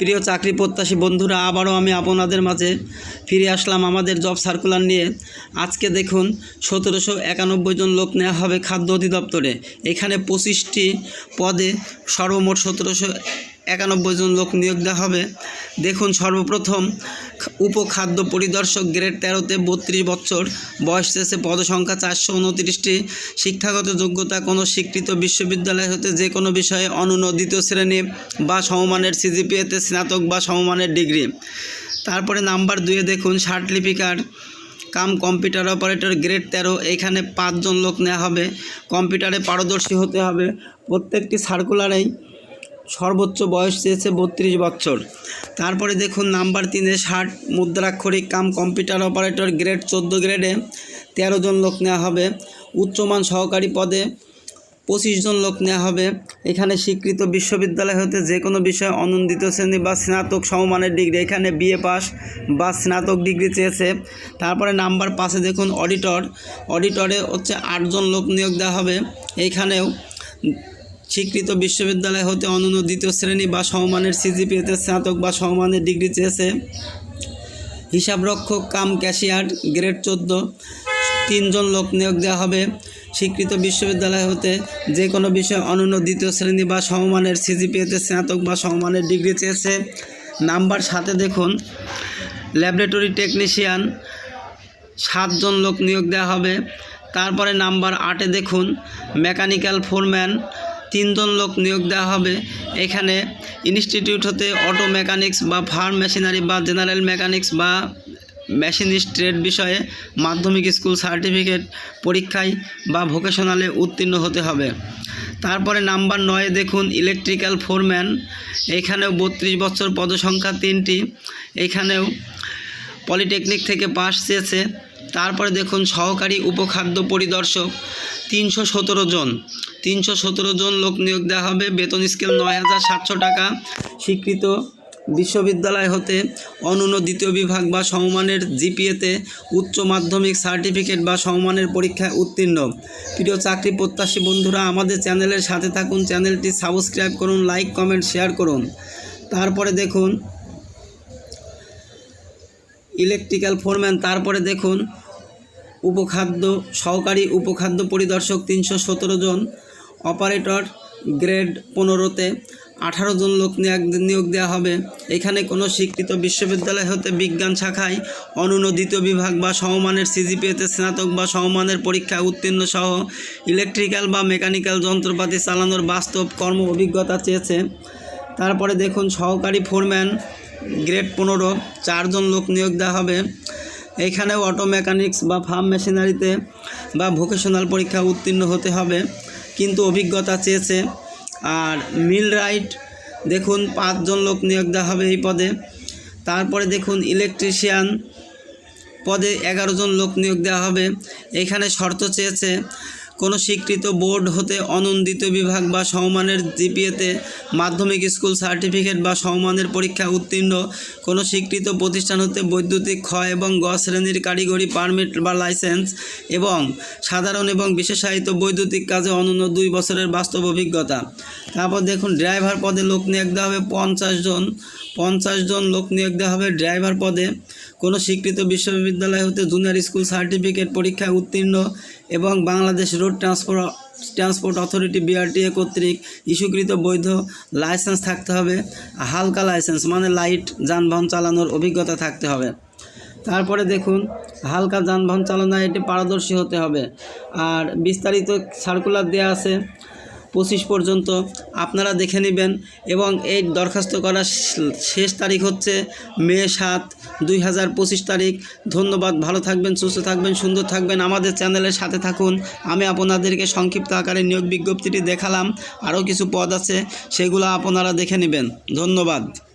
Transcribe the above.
প্রিয় চাকরি প্রত্যাশী বন্ধুরা, আবারও আমি আপনাদের মাঝে ফিরে আসলাম আমাদের জব সার্কুলার নিয়ে। আজকে দেখুন, সতেরোশো একানব্বই জন লোক নেওয়া হবে খাদ্য অধিদপ্তরে। এখানে পঁচিশটি পদে সর্বমোট সতেরোশো একানব্বই জন লোক নিয়োগ দেওয়া হবে। দেখুন, সর্বপ্রথম উপখাদ্য পরিদর্শক গ্রেড তেরোতে বত্রিশ বছর বয়স শেষে পদসংখ্যা চারশো উনত্রিশটি, শিক্ষাগত যোগ্যতা কোনো স্বীকৃত বিশ্ববিদ্যালয় হতে যে কোনো বিষয়ে অনুমোদিত শ্রেণি বা সমমানের সিজিপিএতে স্নাতক বা সমমানের ডিগ্রি। তারপরে নাম্বার দুয়ে দেখুন, সার্টিফিকার, কাম কম্পিউটার অপারেটর গ্রেড তেরো, এখানে পাঁচজন লোক নেওয়া হবে। কম্পিউটারে পারদর্শী হতে হবে। প্রত্যেকটি সার্কুলারেই সর্বোচ্চ বয়স চেয়েছে বত্রিশ বছর। তারপরে দেখুন, নাম্বার তিনে ষাট মুদ্রাক্ষরিক কাম কম্পিউটার অপারেটর গ্রেড চোদ্দ গ্রেডে তেরো জন লোক নেওয়া হবে। উচ্চমান সহকারী পদে পঁচিশ জন লোক নেওয়া হবে। এখানে স্বীকৃত বিশ্ববিদ্যালয় হতে যে কোনো বিষয়ে অনন্দিত শ্রেণি বা স্নাতক সমমানের ডিগ্রি, এখানে বিএ পাস বা স্নাতক ডিগ্রি চেয়েছে। তারপরে নাম্বার পাশে দেখুন, অডিটর। অডিটরে হচ্ছে আটজন লোক নিয়োগ দেওয়া হবে। এইখানেও স্বীকৃত বিশ্ববিদ্যালয় হতে অনন্য দ্বিতীয় শ্রেণি বা সমমানের সিজিপিএতে স্নাতক বা সমমানের ডিগ্রি চেয়েছে। হিসাবরক্ষক কাম ক্যাশিয়ার গ্রেড চোদ্দ। তিনজন লোক নিয়োগ দেওয়া হবে। স্বীকৃত বিশ্ববিদ্যালয় হতে যে কোনো বিষয়ে অনন্য দ্বিতীয় শ্রেণি বা সমমানের সিজিপিএতে স্নাতক বা সমমানের ডিগ্রি চেয়েছে। নাম্বার সাথে দেখুন। Laboratory technician. সাতজন লোক নিয়োগ দেওয়া হবে। তারপরে নাম্বার আটে দেখুন। Mechanical foreman. তিনজন লোক নিয়োগ দেওয়া হবে। এখানে ইনস্টিটিউট হতে অটো মেকানিক্স বা ফার্ম মেশিনারি বা জেনারেল মেকানিক্স বা মেশিনিস্ট ট্রেড বিষয়ে মাধ্যমিক স্কুল সার্টিফিকেট পরীক্ষায় বা ভোকেশনালে উত্তীর্ণ হতে হবে। তারপরে নাম্বার নয়ে দেখুন ইলেকট্রিক্যাল ফোরম্যান এখানেও বত্রিশ বছর পদসংখ্যা তিনটি। এখানেও পলিটেকনিক থেকে পাশ চেয়েছে। তারপরে দেখুন সহকারী উপখাদ্য পরিদর্শক, তিনশো সতেরো জন। তিনশো সতেরো জন লোক নিয়োগ দেওয়া হবে। বেতন স্কেল নয় হাজার সাতশো টাকা। স্বীকৃত বিশ্ববিদ্যালয় হতে অনন্য দ্বিতীয় বিভাগ বা সমমানের জিপিএতে উচ্চ মাধ্যমিক সার্টিফিকেট বা সমমানের পরীক্ষায় উত্তীর্ণ। প্রিয় চাকরি প্রত্যাশী বন্ধুরা, আমাদের চ্যানেলের সাথে থাকুন। চ্যানেলটি সাবস্ক্রাইব করুন, লাইক, কমেন্ট, শেয়ার করুন। তারপরে দেখুন ইলেকট্রিক্যাল ফোরম্যান, তারপরে দেখুন, উপখাদ্য, সহকারী উপখাদ্য পরিদর্শক তিনশো সতেরো জন, অপারেটর গ্রেড পনেরোতে আঠারো জন লোক নিয়োগ দেওয়া হবে। এখানে কোনো স্বীকৃত বিশ্ববিদ্যালয় হতে বিজ্ঞান শাখায় অনন্য দ্বিতীয় বিভাগ বা সমমানের সিজিপিএতে স্নাতক বা সমমানের পরীক্ষায় উত্তীর্ণ সহ ইলেকট্রিক্যাল বা মেকানিক্যাল যন্ত্রপাতি চালানোর বাস্তব কর্ম অভিজ্ঞতা চেয়েছে। তারপরে দেখুন, সহকারী ফোরম্যান গ্রেড পনেরো, চারজন লোক নিয়োগ দেওয়া হবে। এইখানেও অটো মেকানিক্স বা ফার্ম মেশিনারিতে বা ভোকেশনাল পরীক্ষা উত্তীর্ণ হতে হবে, কিন্তু অভিজ্ঞতা চেয়েছে। আর মিল রাইট দেখুন পাঁচজন লোক নিয়োগ দেওয়া হবে এই পদে। তারপরে দেখুন ইলেকট্রিশিয়ান পদে এগারো জন লোক নিয়োগ দেওয়া হবে। এখানে শর্ত চেয়েছে কোনো স্বীকৃত বোর্ড হতে অনন্দিত বিভাগ বা সমমানের জিপিএতে মাধ্যমিক স্কুল সার্টিফিকেট বা সমমানের পরীক্ষা উত্তীর্ণ, কোনো স্বীকৃত প্রতিষ্ঠান হতে বৈদ্যুতিক ক্ষয় এবং গ শ্রেণির কারিগরি পারমিট বা লাইসেন্স এবং সাধারণ এবং বিশেষায়িত বৈদ্যুতিক কাজে অনন্য দুই বছরের বাস্তব অভিজ্ঞতা। তারপর দেখুন, ড্রাইভার পদে লোক নিয়োগ দেওয়া হবে পঞ্চাশ জন। পঞ্চাশ জন লোক নিয়োগ দেওয়া হবে ড্রাইভার পদে। কোনো স্বীকৃত বিশ্ববিদ্যালয় হতে জুনিয়র স্কুল সার্টিফিকেট পরীক্ষায় উত্তীর্ণ এবং Bangladesh road transport transport authority BRTA কর্তৃক ইস্যুকৃত বৈধ লাইসেন্স থাকতে হবে, হালকা লাইসেন্স মানে লাইট যানবাহন চালানোর অভিজ্ঞতা থাকতে হবে। তারপরে দেখুন, হালকা যানবাহন চালনায় এটি পারদর্শী হতে হবে। আর বিস্তারিত সার্কুলার দেওয়া আছে পঁচিশ পর্যন্ত আপনারা দেখে নেবেন এবং এই দরখাস্ত করার শেষ তারিখ হচ্ছে মে সাত দুই তারিখ। ধন্যবাদ, ভালো থাকবেন, সুস্থ থাকবেন, সুন্দর থাকবেন। আমাদের চ্যানেলের সাথে থাকুন। আমি আপনাদেরকে সংক্ষিপ্ত আকারে নিয়োগ বিজ্ঞপ্তিটি দেখালাম। আরও কিছু পদ আছে, সেগুলো আপনারা দেখে নেবেন। ধন্যবাদ।